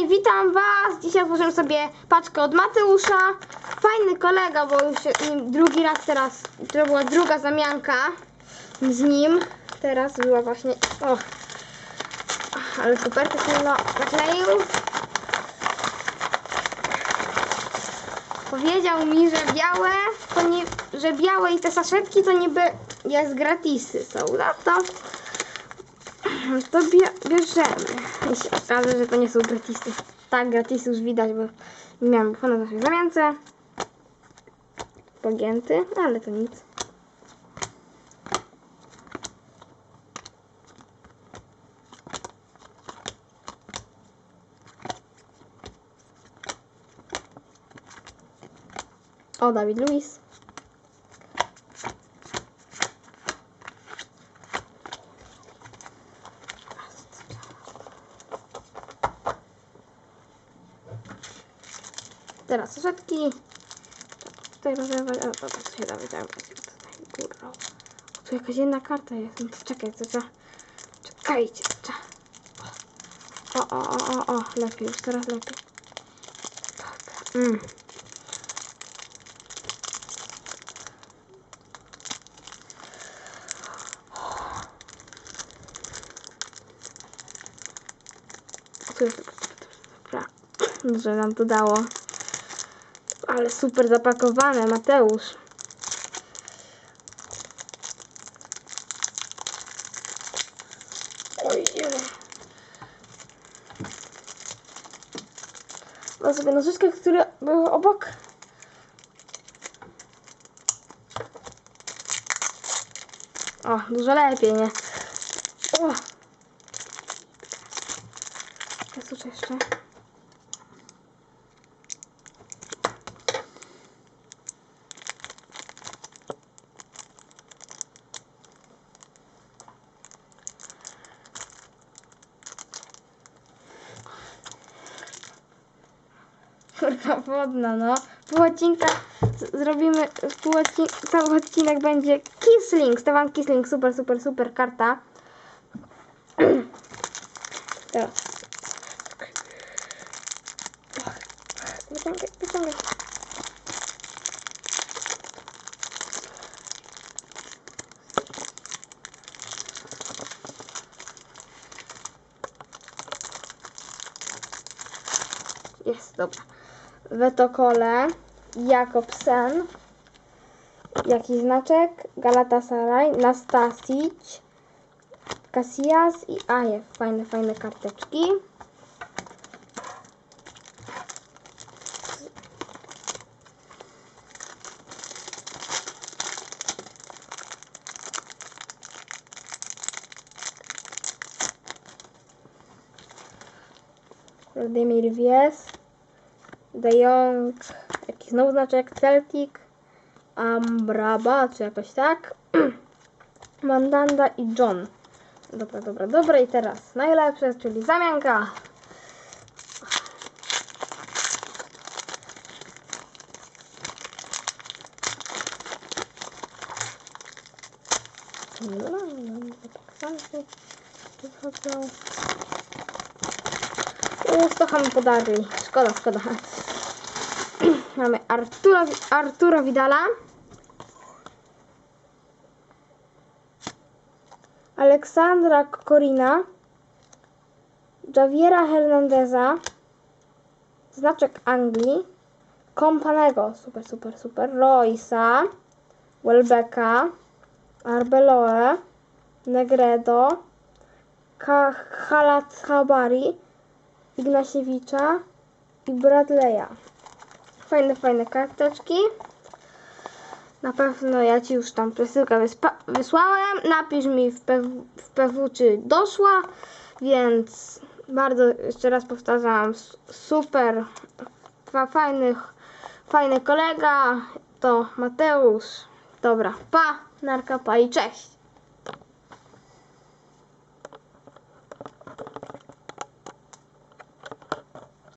Hej, witam was! Dzisiaj otworzymy sobie paczkę od Mateusza. Fajny kolega, bo już drugi raz teraz, to była druga zamianka z nim. Teraz była właśnie, o, ale super, to się nakleił. Powiedział mi, że białe, to nie, że białe i te saszetki to niby jest gratisy są, no to to bie- bierzemy. Jeśli okaże, że to nie są gratisy. Tak, gratisy już widać, bo miałem fona na swojej zamiance. Pogięty, ale to nic. O, Dawid Luiz. Teraz saszetki. Tutaj. O, dobra, to się da wyciągać. Tutaj górą. O, tu jakaś jedna karta jest. No czekaj, to trzeba. Czekajcie, trzeba. O, o, o, o, o, lepiej, już teraz lepiej. Dobra. Mm. Dobra, że nam to dało. Ale super zapakowane, Mateusz. Oj, Mam sobie nożyczkę, które były obok. O, dużo lepiej, nie? O! Jest jeszcze. Kurwa wodna, no. Pół odcinka zrobimy, pół odcinka, cały odcinek będzie Kissling, Stefan Kissling, super, super, super karta. Teraz. Wyciągaj, wyciągaj. Jest, dobra. Wetokole, Jakobsen, jakiś znaczek, Galatasaray, Nastasic, Casillas i Ajew. Fajne, fajne karteczki. Wladimir Wies, De Jong, jakiś znowu znaczek, Celtic, Ambraba, czy jakoś tak, Mandanda i John. Dobra, dobra, dobra i teraz najlepsze, czyli zamianka. Wychodzą. Już trochę mi podarli. Szkoda, szkoda. Mamy Artura, Arturo Vidala. Aleksandra Korina. Javiera Hernandeza. Znaczek Anglii. Kompanego. Super, super, super. Roysa. Welbecka. Arbeloe. Negredo. Ka Halathabari. Ignasiewicza i Bradley'a. Fajne, fajne karteczki. Na pewno ja Ci już tam przesyłkę wysłałem. Napisz mi w PW, w PW, czy doszła. Więc bardzo jeszcze raz powtarzam, super fa- fajnych, fajny kolega to Mateusz. Dobra, pa, narka, pa i cześć.